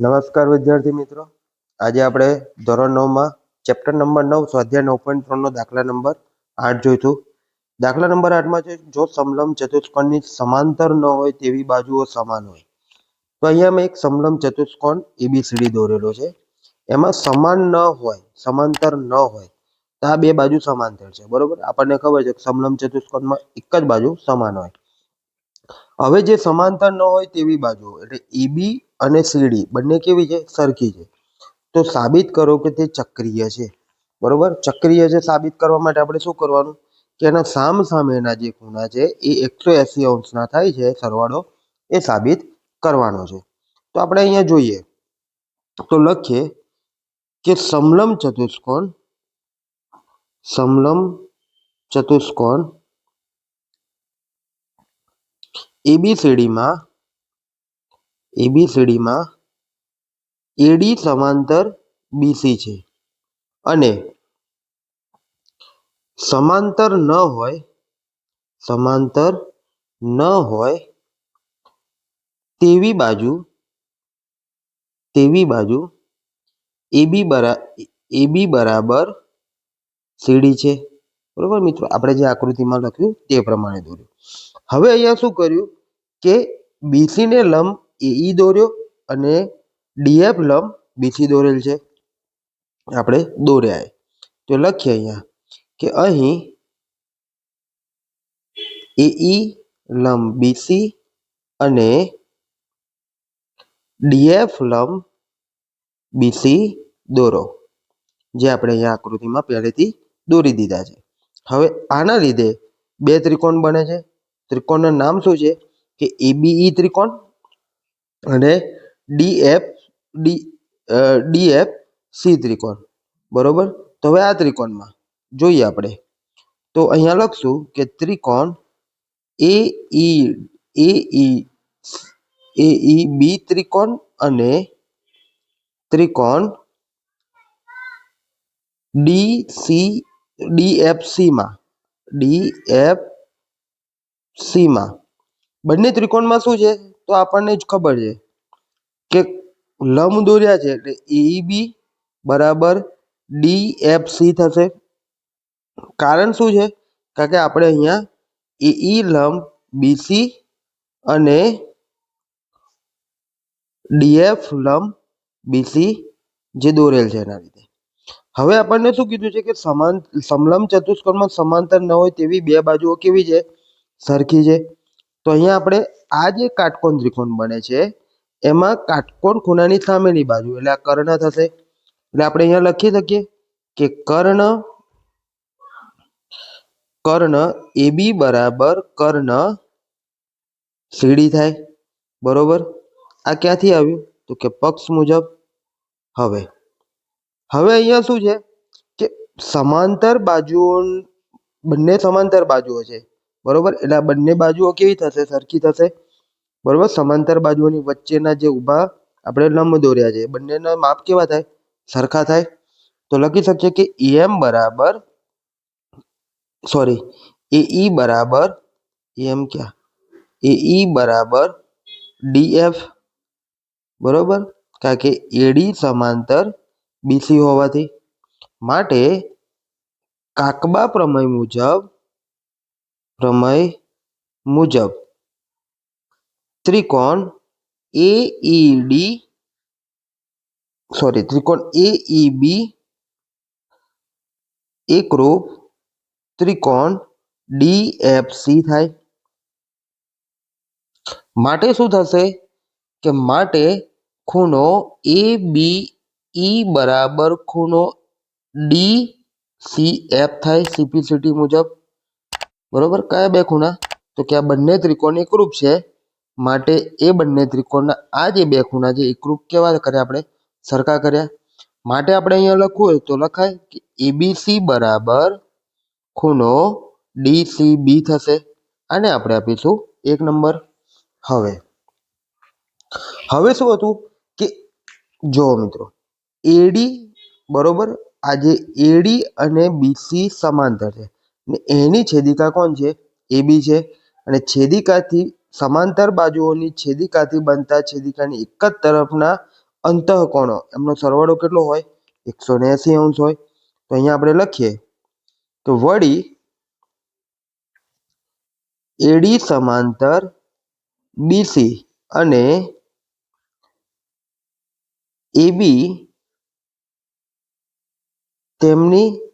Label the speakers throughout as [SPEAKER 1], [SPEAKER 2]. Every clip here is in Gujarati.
[SPEAKER 1] નમસ્કાર વિદ્યાર્થી મિત્રો. આજે આપણે ધોરણ નવમાં ચેપ્ટર નંબર નવ, સ્વાધ્યાય નવ પોઈન્ટ ત્રણનો દાખલા નંબર આઠ જોઈશું. દાખલા નંબર આઠમાં છે, જો સમલમ ચતુષ્કોણની સમાંતર ન હોય તેવી બાજુઓ સમાન હોય. તો અહીંયા મેં એક સમલમ ચતુષ્કોણ એબીસીડી દોરેલો છે. એમાં સમાન ન હોય, સમાંતર ન હોય, તો આ બે બાજુ સમાંતર છે. બરોબર? આપણને ખબર છે કે સમલમ ચતુષ્કોણમાં એક જ બાજુ સમાન હોય. હવે જે સમાંતર ન હોય તેવી બાજુઓ એટલે એબી અને સીડી બંને કેવી છે? સરખી છે. તો સાબિત કરો કે તે ચક્રીય છે. બરોબર? ચક્રીય છે સાબિત કરવા માટે આપણે શું કરવાનું? કે એના સામ સામેના જે ખૂણા છે, એ એકસો એસી અંશના થાય છે, સરવાળો, એ સાબિત કરવાનો છે. તો આપણે અહીંયા જોઈએ. તો લખીએ કે સમલમ ચતુષ્કોણ સમલમ ચતુષ્કોણ એબીસીડીમાં એબીસીડીમાં એડી સમાંતર બીસી છે. અને સમાંતર ન હોય, સમાંતર ન હોય, તેવી બાજુ તેવી બાજુ એબી બરા એબી બરાબર સીડી છે. બરોબર મિત્રો? આપણે જે આકૃતિમાં લખ્યું તે પ્રમાણે દોર્યું. હવે અહીંયા શું કર્યું? કે બીસીને લંબ AE દોર્યો અને ડીએફ લંબ બીસી દોરેલ છે. આપણે દોર્યા. તો લખીએ અહીંયા કે અહીં એઈ લંબ બીસી અને ડીએફ લંબ બીસી દોરો. જે આપણે અહીંયા આકૃતિમાં પહેલેથી દોરી દીધા છે. હવે આના લીધે બે ત્રિકોણ બને છે. ત્રિકોણનું નામ શું છે? કે એબીઈ ત્રિકોણ અને ડીએફ ડી ડીએફ સી ત્રિકોણ બરોબર? તો હવે આ ત્રિકોણમાં જોઈએ આપણે. તો અહીંયા લખશું કે ત્રિકોણ એ ઈ એ ઈ એ ઈ બી ત્રિકોણ અને ત્રિકોણ ડી સી ડીએફસીમાં ડીએફસીમાં બંને ત્રિકોણમાં શું છે? તો આપણને જ ખબર છે કે લંબ દોર્યા છે એટલે એઈબી બરાબર ડી એફ સી થશે. કારણ શું છે? કારણ કે આપણે અહીંયા એઈ લંબ બીસી અને ડીએફ લંબ બીસી જે દોરેલ છે એના લીધે. હવે આપણને શું કીધું છે કે સમાન, સમલંબ ચતુષ્કોણમાં સમાંતર ન હોય તેવી બે બાજુઓ કેવી છે? સરખી છે. તો અહીંયા આપણે આ જે કાટકોણ ત્રિકોણ બને છે, એમાં કાટકોણ ખૂણાની સામેની બાજુ, એટલે આ કર્ણ થશે. એટલે આપણે અહીંયા લખી શકીએ કે કર્ણ કર્ણ એબી બરાબર કર્ણ સીડી થાય. બરોબર? આ ક્યાંથી આવ્યું? તો કે પક્ષ મુજબ. હવે હવે અહીંયા શું છે? કે સમાંતર બાજુઓ, બંને સમાંતર બાજુઓ છે. બરોબર? એટલે આ બંને બાજુઓ કેવી થશે? સરખી થશે? બરોબર? સમાંતર બાજુઓની વચ્ચેના જે ઊભા આપણે લંબ દોર્યા છે બંનેના માપ કેવા થાય? સરખા થાય. તો લખી શકીએ કે એમ બરાબર, સોરી એઈ બરાબર, એમ ક્યાં? ઈ બરાબર ડીએફ બરોબર? કારણ કે એડી સમાંતર બીસી હોવાથી. માટે કાકબા પ્રમેય મુજબ પ્રમેય મુજબ ત્રિકોણ એઈડી સોરી ત્રિકોણ એઈબી એકરૂપ ત્રિકોણ ડીએફસી થાય માટે શું થશે કે માટે ખૂણો એ બી ઈ બરાબર ખૂણો ડી સી એફ થાય સીપીસીટી મુજબ બરોબર? કયા બે ખૂણા? તો કે આ બંને ત્રિકોણ એકરૂપ છે. માટે એ બંને ત્રિકોણના, આ જે બે ખૂણા છે એકરૂપ કેવા કર્યા આપણે? સરખા કર્યા. માટે આપણે અહીંયા લખવું હોય તો લખાય કે એબીસી બરાબર ખૂણો ડીસીબી થશે. આને આપણે આપીશું એક નંબર. હવે હવે શું હતું કે, જો મિત્રો એડી બરોબર આજે એડી અને બીસી સમાંતર છે. ને એની છેદિકા કોણ છે? એબી છે. અને છેદિકાથી સમાંતર બાજુઓની છેદિકાથી બનતા છેદિકાની એક જ તરફના અંતઃકોણો. એમનો સરવાળો કેટલો હોય? એકસો ને એસી અંશ હોય. તો અહીંયા આપણે લખીએ તો વળી એડી સમાંતર બીસી અને એબી તેમની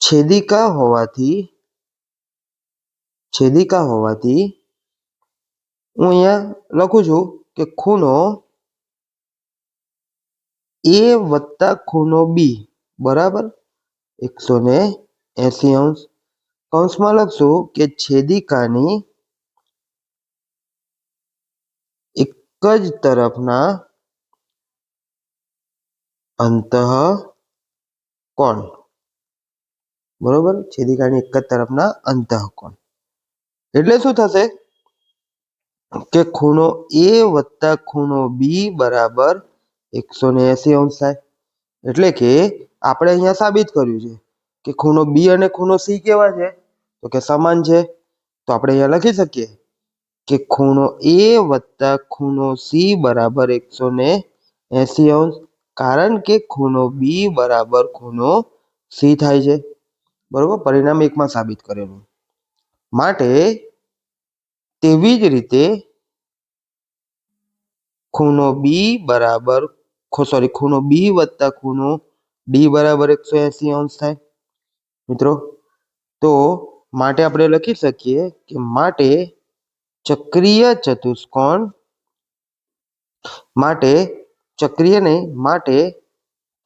[SPEAKER 1] છેદિકા હોવાથી છેદિકા હોવાથી હું અહીંયા લખું છું કે ખૂણો એ વત્તા ખૂણો બી બરાબર એકસો ને એસી અંશ કૌંસમાં લખશું કે છેદિકાની એક જ તરફના અંતઃ કોણ બરોબર? છેદિકાની એક જ તરફના અંતઃકોણ. એટલે શું થશે? કે ખૂણો એ વત્તા ખૂણો બી બરાબર એકસો ને એસી અંશ થાય એટલે કે આપણે અહીંયા સાબિત કર્યું છે કે ખૂણો બી અને ખૂણો સી કેવા છે? તો કે સમાન છે. તો આપણે અહીંયા લખી શકીએ કે ખૂણો એ વત્તા ખૂણો સી બરાબર એકસો ને એસી અંશ કારણ કે ખૂણો બી બરાબર ખૂણો સી થાય છે. બરોબર? પરિણામ એકમાં સાબિત કરેલું. માટે તેવી જ રીતે ખૂણો બી બરાબર સોરી ખૂણો બી વત્તા ખૂણો ડી બરાબર એકસો એસી અંશ થાય. મિત્રો, તો માટે આપણે લખી શકીએ કે માટે ચક્રીય ચતુષ્કોણ માટે, ચક્રીય નહીં, માટે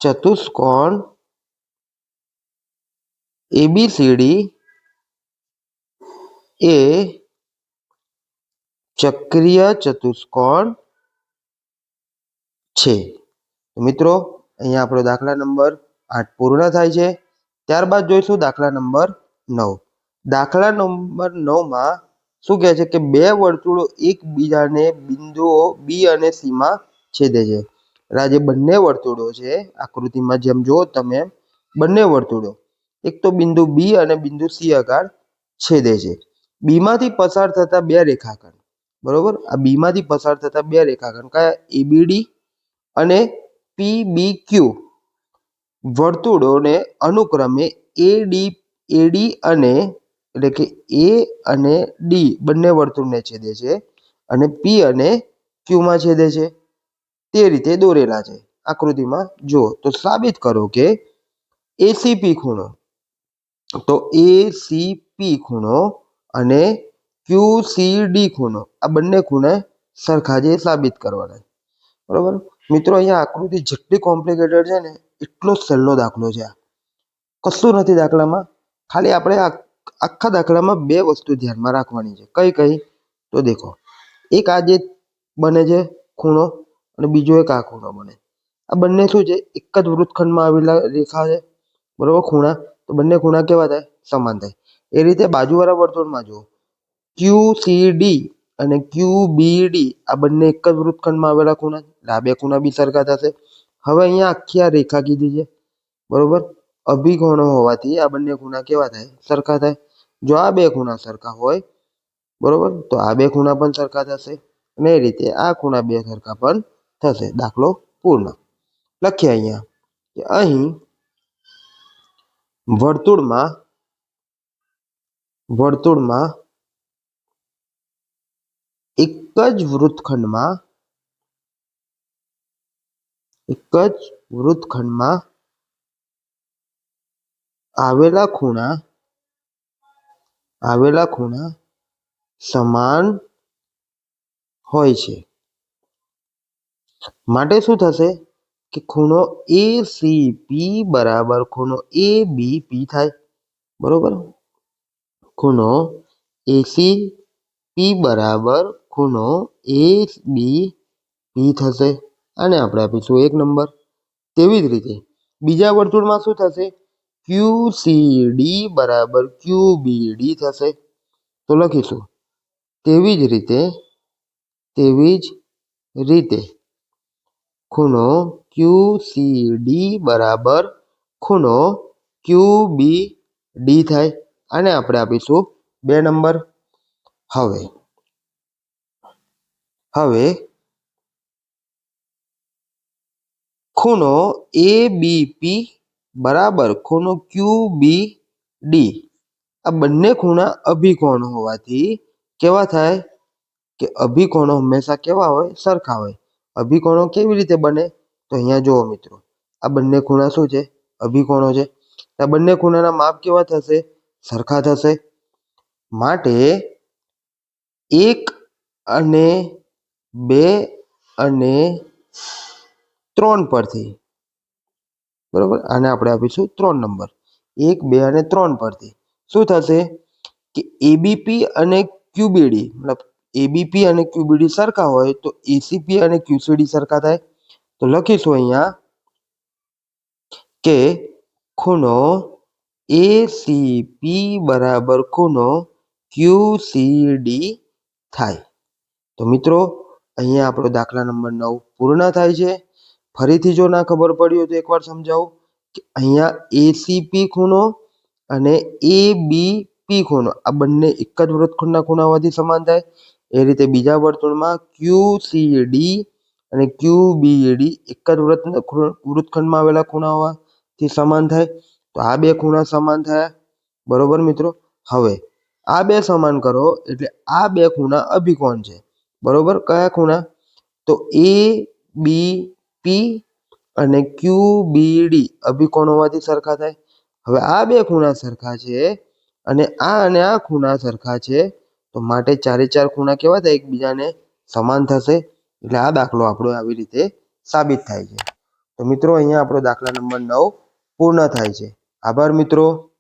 [SPEAKER 1] ચતુષ્કોણ એબીસીડી એ ચક્રીય ચતુષ્કોણ છે. મિત્રો, અહીંયા આપણો દાખલા નંબર આઠ પૂર્ણ થાય છે. ત્યારબાદ જોઈશું દાખલા નંબર નવ. દાખલા નંબર નવમાં શું કહે છે કે બે વર્તુળો એકબીજાને બિંદુઓ બી અને સીમાં છેદે છે. એટલે આ જે બંને વર્તુળો છે. આકૃતિમાં જેમ જુઓ તમે બંને વર્તુળો. એક તો બિંદુ બી અને બિંદુ સી આકાર છેદે છે. બી માંથી પસાર થતા બે રેખાખંડ બરોબર? આ બી માંથી પસાર થતા બે રેખાખંડ કયા? એબીડી અને પીબીક્યુ વર્તુળોને અનુક્રમે એડી એડી અને એટલે કે એ અને ડી બંને વર્તુળને છેદે છે અને પી અને ક્યુમાં છેદે છે. તે રીતે દોરેલા છે. આકૃતિમાં જુઓ. તો સાબિત કરો કે એસીપી ખૂણો તો એ સી પી ખૂણો અને ક્યુ સી ડી ખૂણો, આ બંને ખૂણે સરખા જે સાબિત કરવાના બરોબર? મિત્રો, અહીંયા આકૃતિ જેટલી કોમ્પ્લિકેટેડ છે ને, એટલો સહેલો દાખલો છે આ. કશું નથી દાખલામાં. ખાલી આપણે આખા દાખલામાં બે વસ્તુ ધ્યાનમાં રાખવાની છે. કઈ કઈ? તો દેખો. એક આ જે બને છે ખૂણો અને બીજો એક આ ખૂણો બને. આ બંને શું છે? એક જ વૃત્તખંડમાં આવેલા રેખા છે. બરોબર? ખૂણા. તો બંને ખૂણા કેવા થાય? સમાન થાય. એ રીતે બાજુવાળા વર્તુળમાં જુઓ. ક્યુ સી ડી અને ક્યુ બી ડી આ બંને એક જ વૃત્તખંડમાં આવેલા ખૂણા એટલે આ બે ખૂણા બી સરખા થશે. હવે અહીંયા આખી આ રેખા કીધી છે. બરોબર? અભિકોણો હોવાથી આ બંને ખૂણા કેવા થાય? સરખા થાય. જો આ બે ખૂણા સરખા હોય, બરોબર? તો આ બે ખૂણા પણ સરખા થશે. અને એ રીતે આ ખૂણા બે સરખા પણ થશે. દાખલો પૂર્ણ. લખીએ અહીંયા કે અહીં વર્તુળમાં વર્તુળમાં એક જ વૃત્તખંડમાં, એક જ વૃત્તખંડમાં આવેલા ખૂણા આવેલા ખૂણા સમાન હોય છે. માટે શું થશે? કે ખૂણો એ સી પી બરાબર ખૂણો એ બી પી થાય. બરોબર? ખૂણો એસી પી બરાબર ખૂણો એ બી પી થશે. અને આપણે આપીશું એક નંબર. તેવી જ રીતે બીજા વર્તુળમાં શું થશે? ક્યુ સી ડી બરાબર ક્યુ બી ડી થશે. તો લખીશું. તેવી જ રીતે, તેવી જ રીતે ખૂણો ક્યુ સી બરાબર ખૂણો ક્યુબી ડી થાય. અને આપણે આપીશું બે નંબર. હવે હવે ખૂણો એ બરાબર ખૂણો ક્યુ ડી આ બંને ખૂણા અભિકોણ હોવાથી કેવા થાય કે અભિકોણો હંમેશા કેવા હોય? સરખા હોય. અભિકોણો કેવી રીતે બને? તો અહીંયા જુઓ મિત્રો, આ બંને ખૂણા શું છે? અભિકોણો છે. આ બંને ખૂણાના માપ કેવા થશે? સરખા થશે. માટે એક અને બે અને ત્રણ પરથી, બરોબર? આને આપણે આપીશું ત્રણ નંબર. એક, બે અને ત્રણ પરથી. શું થશે? કે એબીપી અને ક્યુબીડી મતલબ એબીપી અને ક્યુબીડી સરખા હોય તો એસીપી અને ક્યુસીડી સરખા થાય. તો લખીશું અહીંયા કે ખૂણો એસીપી બરાબર ખૂણો ક્યુસીડી થાય. તો મિત્રો, અહીંયા આપણો દાખલા નંબર નવ પૂર્ણ થાય છે. ફરીથી જો ના ખબર પડી હોય તો એકવાર સમજાવું કે અહીંયા એસીપી ખૂણો અને એ બી પી ખૂણો, આ બંને એક જ વૃત્તખંડના ખૂણા હોવાથી સમાન થાય. એ રીતે બીજા વર્તુળમાં ક્યુ સી ડી અને ક્યુ બી ડી એક જ વૃત્ત વૃત્તખંડમાં આવેલા ખૂણાઓથી સમાન થાય. તો આ બે ખૂણા સમાન થયા. બરોબર મિત્રો? હવે, આ બે સમાન કરો, એટલે આ બે ખૂણા અભિકોણ છે. બરોબર? કયા ખૂણા? તો એ બી પી અને ક્યુ બી ડી અભિકોણ હોવાથી સરખા થાય. હવે આ બે ખૂણા સરખા છે અને આ અને આ ખૂણા સરખા છે. તો માટે ચારે ચાર ખૂણા કેવા થાય? એકબીજાને સમાન થશે. એટલે આ દાખલો આપણો આવી રીતે સાબિત થાય છે. તો મિત્રો, અહીંયા આપણો દાખલા નંબર નવ પૂર્ણ થાય છે. આભાર મિત્રો.